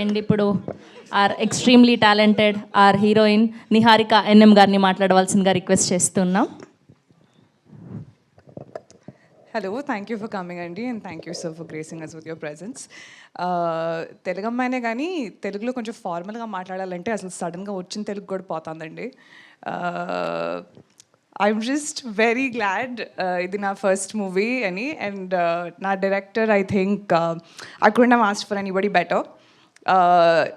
And ఇప్పుడు are extremely talented are heroine Niharika NM గారిని మాట్లాడవలసిందిగా రిక్వెస్ట్ చేస్తున్నాం. Hello thank you for coming అండి and thank you so for gracing us with your presence Telugu అమ్మాయినే కానీ తెలుగులో కొంచెం ఫార్మల్గా మాట్లాడాలంటే అసలు సడన్గా వచ్చిన తెలుగు కూడా పోతుందండి. ఐఎమ్ జస్ట్ వెరీ గ్లాడ్ ఇది నా ఫస్ట్ మూవీ అని అండ్ uh, నా director I think I could నా master for anybody better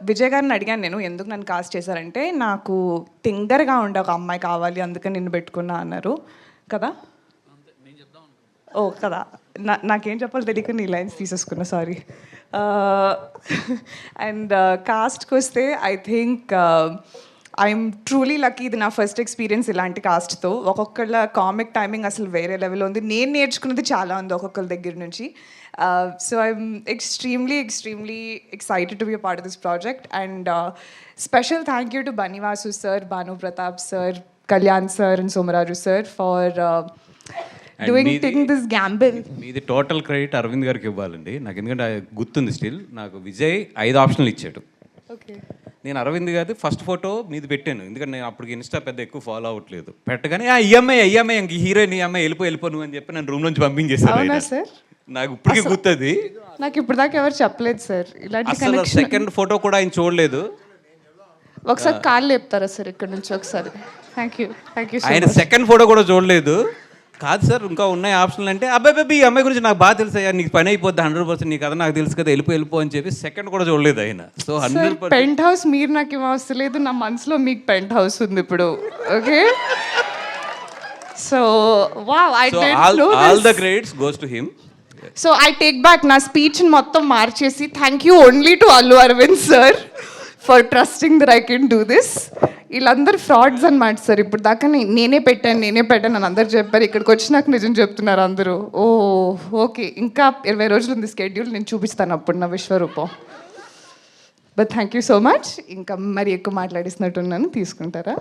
Vijay గారిని అడిగాను నేను ఎందుకు నన్ను కాస్ట్ చేశారంటే నాకు తింగర్గా ఉండే ఒక అమ్మాయి కావాలి అందుకని నిన్ను పెట్టుకున్నా అన్నారు. కదా? ఓ కదా. నా నాకేం చెప్పాలో తెలియక నీ లైన్స్ తీసేసుకున్నా సారీ అండ్ కాస్ట్కి వస్తే I think I'm truly lucky ఇది నా ఫస్ట్ ఎక్స్పీరియన్స్ ఇలాంటి కాస్ట్తో ఒక్కొక్కళ్ళ కామిక్ టైమింగ్ అసలు వేరే లెవెల్ ఉంది. నేను నేర్చుకున్నది చాలా ఉంది ఒక్కొక్కరి దగ్గర నుంచి. So I'm extremely extremely excited to be part of this project and special thank you to Bunny Vasu sir Bhanu Pratap sir Kalyan sir and Somaraju sir for doing this gamble మీది total credit Aravind గారికి ఇవ్వాలండి. నాకు ఎందుకంటే గుర్తుంది still నాకు విజయ్ ఐదు ఆప్షన్లు ఇచ్చాడు. ఓకే నేను అరవింద్ గారి ఫస్ట్ ఫోటో మీది పెట్టాను. ఎందుకంటే నేను అప్పటికి ఇన్స్టా పెద్ద ఎక్కువ ఫాలో అవ్వట్లేదు. పెట్టగానే ఆ ఈఎంఐ ఈఎంఐ ఇంక హీరోయిన్ ఈఎంఐ వెళ్ళిపో వెళ్ళిపో నువ్వు అని చెప్పి నేను రూమ్ నుంచి ఆయన. సార్? నాకు ఇప్పటికీ గుర్తుంది. నాకు ఇప్పుడు దాకా ఎవరు చెప్పలేదు సార్. ఇలాంటి సెకండ్ ఫోటో కూడా ఆయన చూడలేదు. ఒకసారి కాళ్ళు లేపుతారా సార్ ఇక్కడ నుంచి ఒకసారి? థ్యాంక్ యూ థ్యాంక్ యూ ఆయన సెకండ్ ఫోటో కూడా చూడలేదు. కాదు సార్ ఇంకా ఉన్నాయి ఆప్షన్లు అంటే అబ్బాయి బాబీ ఈ అమ్మాయి గురించి నాకు బాగా తెలుసు అయ్యా నీకు పని అయిపోద్ది హండ్రెడ్ పర్సెంట్ నీకు కదా నాకు తెలుసు కదా వెళ్ళిపో వెళ్ళిపో అని చెప్పి సెకండ్ కూడా చూడలేదు ఆయన. సో హండ్రెడ్ పెంట్ హౌస్ మీరు నాకు ఏం అవసరం లేదు నా మనసులో మీకు పెంట్ హౌస్ ఉంది ఇప్పుడు okay so wow I all no all the credits goes to him so I take back నా స్పీచ్ మొత్తం మార్చేసి thank you only to Allu Aravind sir for trusting that I can do this వీళ్ళందరూ frauds అనమాట sir. ఇప్పుడు దాకా నేనే పెట్టాను నేనే పెట్టాను అని అందరు చెప్పారు. ఇక్కడికి వచ్చినాక నిజం చెప్తున్నారు అందరూ. Oh okay. ఇంకా ఇరవై రోజులు ఉంది స్కెడ్యూల్ నేను చూపిస్తాను అప్పుడు నా విశ్వరూపం. But thank you so much ఇంకా మరి ఎక్కువ మాట్లాడిస్తున్నట్టున్నాను తీసుకుంటారా?